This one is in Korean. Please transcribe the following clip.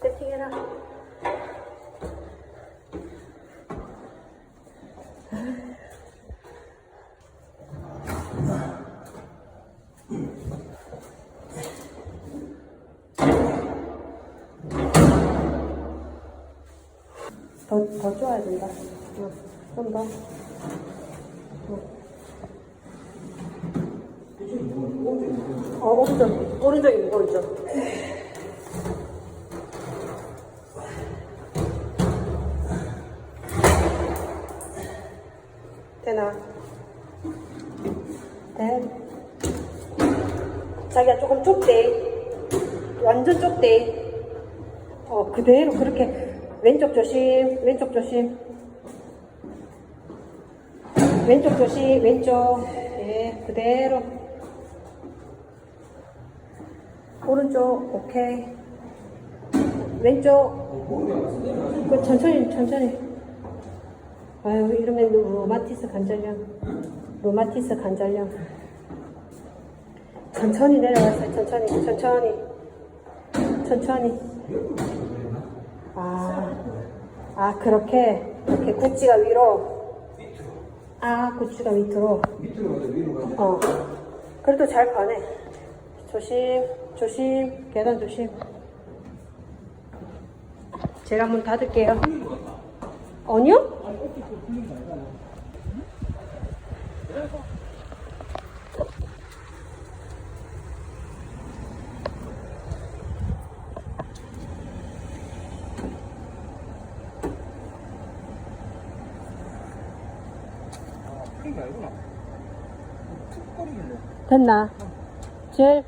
세팅해라. 더, 더 쪼아야 된다. 응, 좀 더. 어, 오른쪽, 오른쪽이 오른쪽. 나? 돼. 자기가 조금 좁대. 완전 좁대. 어, 그대로 그렇게. 왼쪽 조심, 왼쪽 조심. 왼쪽 조심, 왼쪽. 예, 그대로. 오른쪽, 오케이. 왼쪽. 그 천천히, 천천히. 아유, 이러면 로마티스 관절염. 로마티스 관절염. 천천히 내려가세요. 천천히, 천천히. 천천히. 아, 아, 그렇게, 이렇게 구찌가 위로. 아, 구찌가 밑으로. 위로. 어. 그래도 잘 가네. 조심, 조심, 계단 조심. 제가 한번 닫을게요. 아니요? 거리길래. 됐나? 제일